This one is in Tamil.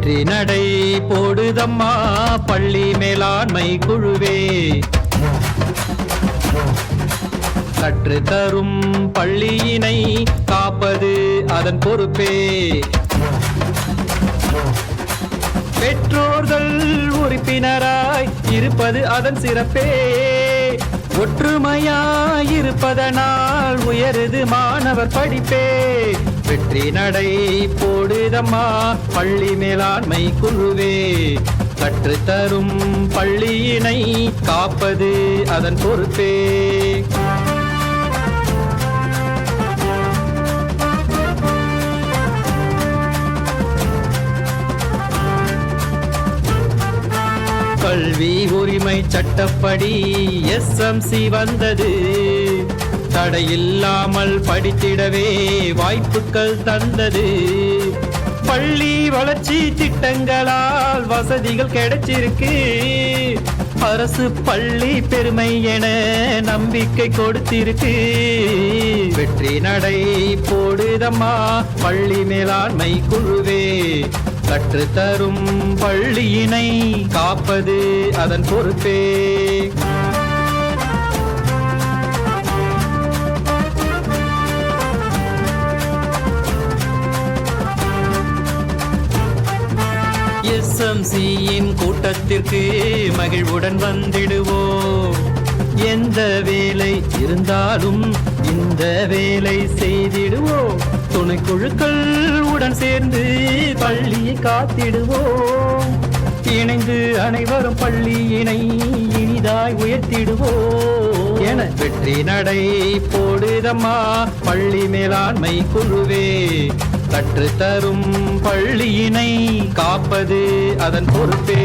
நடை போடுதம்மா பள்ளி மேலாண்மை குழுவே. கற்று தரும் பள்ளியினை காப்பது அதன் பொறுப்பே. பெற்றோர்கள் உறுப்பினராய் இருப்பது அதன் சிறப்பே. ஒற்றுமையாய் இருப்பதனால் உயருது மாணவர் படிப்பே. வெற்றி நடை போடுதம்மா பள்ளி மேலாண்மை குழுவே. கற்றுத்தரும் பள்ளியினை காப்பது அதன் பொறுப்பே. கல்வி உரிமை சட்டப்படி எஸ் எம் சி வந்தது. தடையில்லாமல் படித்திடவே வாய்ப்புகள் தந்தது. பள்ளி வளர்ச்சி திட்டங்களால் வசதிகள் கிடைச்சிருக்கு. அரசு பள்ளி பெருமை என நம்பிக்கை கொடுத்திருக்கு. வெற்றி நடை போடுதம்மா பள்ளி மேலாண்மை குழுவே. கற்றுத்தரும் பள்ளியினை காப்பது அதன் பொறுப்பே. எஸ்எம்சியின் கூட்டத்திற்கு மகிழ்வுடன் வந்திடுவோம் எந்த வேலை இருந்தாலும் இந்த வேலை செய்திடுவோம் துணைக்குழுக்கள் உடன் சேர்ந்து பள்ளியை காத்திடுவோம் இணைந்து அனைவரும் பள்ளியினை இனிதாய் உயர்த்திடுவோம் என வெற்றி நடை போடுதம்மா பள்ளி மேலாண்மை குழுவே. கற்றுத்தரும் பள்ளியினை காப்பது அதன் பொறுப்பே.